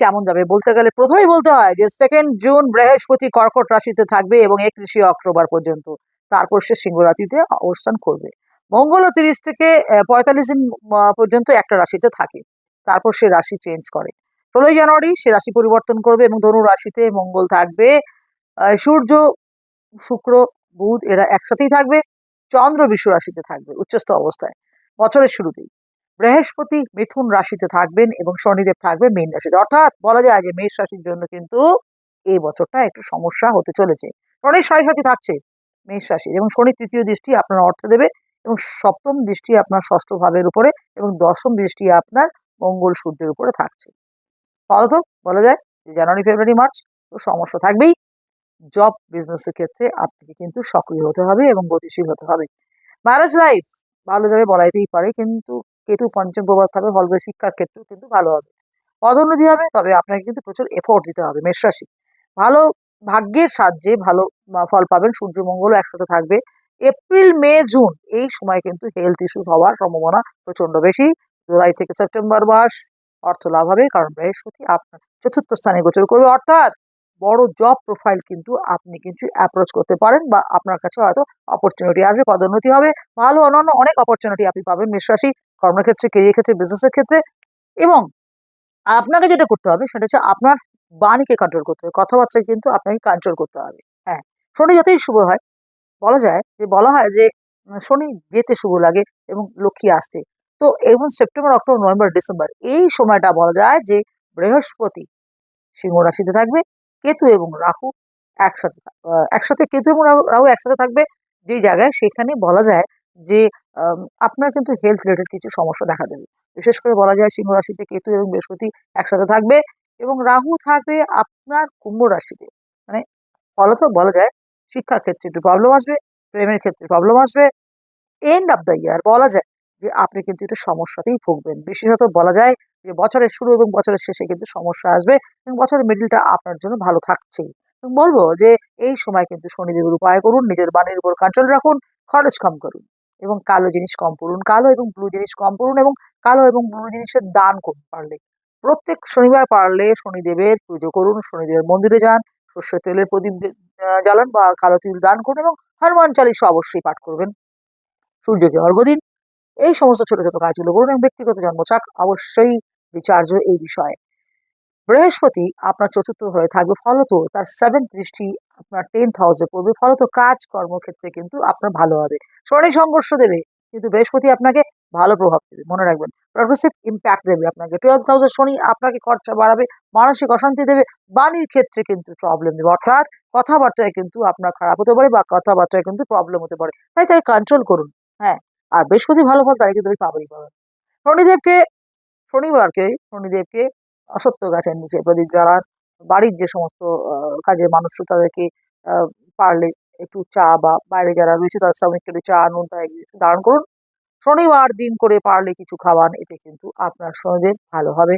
কেমন যাবে? বলতে গেলে প্রথমেই বলতে হয় যে সেকেন্ড জুন বৃহস্পতি কর্কট রাশিতে থাকবে এবং একত্রিশে অক্টোবর পর্যন্ত। তারপর সে সিংহ রাশিতে অবস্থান করবে। মঙ্গল তিরিশ থেকে পঁয়তাল্লিশ দিন পর্যন্ত একটা রাশিতে থাকে। তারপর সে রাশি চেঞ্জ করে। ষোলোই জানুয়ারি সে রাশি পরিবর্তন করবে এবং ধনু রাশিতে মঙ্গল থাকবে। সূর্য, শুক্র, বুধ এরা একসাথেই থাকবে। চন্দ্র বিশ্ব রাশিতে থাকবে উচ্চস্থ অবস্থায়। বছরের শুরুতেই। বৃহস্পতি মিথুন রাশিতে থাকবেন এবং শনিদেব থাকবে মীন রাশিতে। অর্থাৎ বলা যায় যে মেষ রাশির জন্য কিন্তু এই বছরটা একটু সমস্যা হতে চলেছে। শনির সাড়ে সাথে থাকছে মেষ রাশির এবং শনি তৃতীয় দৃষ্টি আপনার অর্থ দেবে এবং সপ্তম দৃষ্টি আপনার ষষ্ঠ ভাবের উপরে এবং দশম দৃষ্টি আপনার মঙ্গল সূর্যের উপরে থাকছে। ফলত বলা যায় যে জানুয়ারি, ফেব্রুয়ারি, মার্চ তো সমস্যা থাকবেই। জব বিজনেসের ক্ষেত্রে আপনাকে কিন্তু সক্রিয় হতে হবে এবং গতিশীল হতে হবে। ম্যারেজ লাইফ ভালো যাবে বলা যেতেই পারে কিন্তু কেতু পঞ্চম প্রভাব থাকবে ফলবে শিক্ষার ক্ষেত্রেও কিন্তু ভালো হবে। পদোন্নতি হবে, তবে আপনাকে কিন্তু প্রচুর এফোর্ট দিতে হবে, মেষ রাশি। ভালো ভাগ্যের সাহায্যে ভালো ফল পাবেন, সূর্য মঙ্গল একসাথে থাকবে। এপ্রিল, মে, জুন, এই সময় কিন্তু হেলথ ইস্যুস হওয়ার সম্ভাবনা প্রচণ্ড বেশি। জুলাই থেকে সেপ্টেম্বর মাস, অর্থ লাভ হবে, কারণ বৃহস্পতি আপনার চতুর্থ স্থানে গোচর করবে। অর্থাৎ বড় জব প্রোফাইল কিন্তু আপনি কিন্তু অ্যাপ্রোচ করতে পারেন বা আপনার কাছে হয়তো অপরচুনিটি আসবে, পদোন্নতি হবে। ভালো অন্যান্য অনেক অপরচুনিটি আপনি পাবেন মেষরাশি কর্মক্ষেত্রে কেরিয়ার ক্ষেত্রে বিজনেসের ক্ষেত্রে এবং আপনাকে যেটা করতে হবে সেটা হচ্ছে আপনার বাণীকে কন্ট্রোল করতে হবে। কথাবার্তা কিন্তু আপনাকে কন্ট্রোল করতে হবে। হ্যাঁ শনি যতই শুভ হয়, বলা যায় যে, বলা হয় যে, শনি যেতে শুভ লাগে এবং লক্ষ্মী আসতে। তো এবং সেপ্টেম্বর অক্টোবর নভেম্বর ডিসেম্বর এই সময়টা বলা যায় যে, বৃহস্পতি সিংহ রাশিতে থাকবে, কেতু এবং রাহু একসাথে একসাথে কেতু এবং রাহু একসাথে থাকবে। যে জায়গায় সেখানে বলা যায় যে আপনার কিন্তু হেলথ রিলেটেড কিছু সমস্যা দেখা দেবে। বিশেষ করে বলা যায় সিংহ রাশিতে কেতু এবং বৃহস্পতি একসাথে থাকবে এবং রাহু থাকবে আপনার কুম্ভ রাশিতে। মানে ফলত বলা যায় শিক্ষার ক্ষেত্রে একটু প্রবলেম আসবে, প্রেমের ক্ষেত্রে প্রবলেম আসবে। এন্ড অফ দ্য ইয়ার বলা যায় যে, আপনি কিন্তু একটু সমস্যাতেই ভুগবেন। বিশেষত বলা যায় যে, বছরের শুরু এবং বছরের শেষে কিন্তু সমস্যা আসবে এবং বছরের মিডিলটা আপনার জন্য ভালো থাকছেই বলব যে, এই সময় কিন্তু শনিদেবের উপায় করুন, নিজের বাণীর উপর কন্ট্রোল রাখুন, খরচ কম করুন। এবং কালো জিনিস কম পড়ুন। কালো এবং ব্লু জিনিস কম পড়ুন এবং কালো এবং ব্লু জিনিসের দান করুন পারলে। প্রত্যেক শনিবার পারলে শনিদেবের পুজো করুন, শনিদেবের মন্দিরে যান, সর্ষের তেলের প্রদীপ জ্বালান বা কালো তিল দান করুন এবং হনুমান চালিশা অবশ্যই পাঠ করবেন। সূর্যকে অর্ঘ দিন এই সমস্ত ছোট ছোট কাজগুলো করুন এবং ব্যক্তিগত জন্মচাক অবশ্যই বিচার্য এই বিষয়ে। বৃহস্পতি আপনার চতুর্থ হয়ে থাকবে, ফলত তার সেভেন দৃষ্টি আপনার টেন্থ হাউসে পড়বে, ফলত কাজ কর্মক্ষেত্রে কিন্তু আপনার ভালো হবে। শনি সংঘর্ষ দেবে, কিন্তু বৃহস্পতি আপনাকে ভালো প্রভাব দেবে, মনে রাখবেন। প্রগ্রেসিভ ইম্প্যাক্ট দেবে আপনাকে। টুয়েলভ থাউজেন্ড শনি আপনাকে খরচা বাড়াবে, মানসিক অশান্তি দেবে, বাণীর ক্ষেত্রে কিন্তু প্রবলেম দেবে। অর্থাৎ কথাবার্তায় কিন্তু আপনার খারাপ হতে পারে বা কথাবার্তায় কিন্তু প্রবলেম হতে পারে। তাই তাই কন্ট্রোল করুন হ্যাঁ। আর বৃহস্পতি ভালো ফল তাই কিন্তু পাবেই পাবেন। শনিদেবকে, শনিবারকে, শনিদেবকে অসত্য গাছের নিচে প্রদীপ জ্বালান। বাড়ির যে সমস্ত কাজের মানুষ তাদেরকে পারলে একটু চা বা বাইরে যারা রয়েছে তাদের সামনে একটু চা, নুন, তাই দান করুন। শনিবার দিন করে পারলে কিছু খাওয়ান, এতে কিন্তু আপনার শরীরের ভালো হবে।